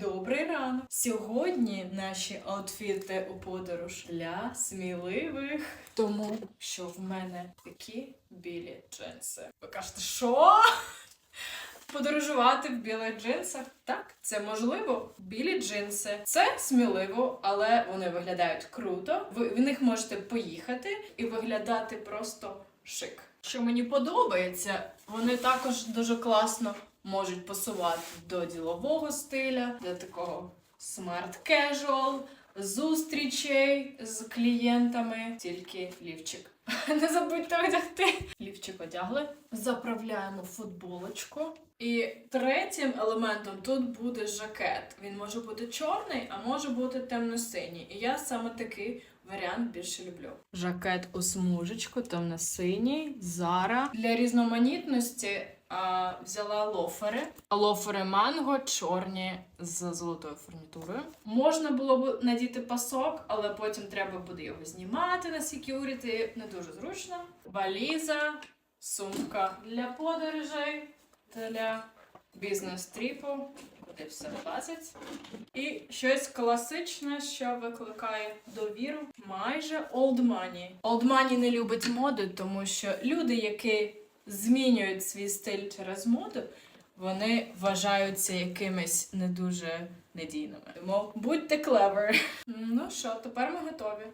Добрий ранок! Сьогодні наші аутфіти у подорож для сміливих, тому що в мене такі білі джинси. Ви кажете, що? Подорожувати в білих джинсах? Так, це можливо. Білі джинси. Це сміливо, але вони виглядають круто. Ви в них можете поїхати і виглядати просто шик. Що мені подобається, вони також дуже класно можуть пасувати до ділового стиля, до такого смарт casual, зустрічей з клієнтами, тільки лівчик. Не забудьте одягти. Лівчик одягли. Заправляємо футболочку. І третім елементом тут буде жакет. Він може бути чорний, а може бути темно-синій. І я саме такий варіант більше люблю. Жакет у смужечку, темно-синій, зара. Для різноманітності а, взяла лофери. Лофери манго чорні з золотою фурнітурою. Можна було б надіти пасок, але потім треба буде його знімати на секюріті. Не дуже зручно. Валіза, сумка для подорожей, для бізнес-тріпу, куди все влазить. І щось класичне, що викликає довіру. Майже. Old money не любить моду, тому що люди, які змінюють свій стиль через моду, вони вважаються якимись не дуже надійними. Тому будьте клевер. Ну що, тепер ми готові.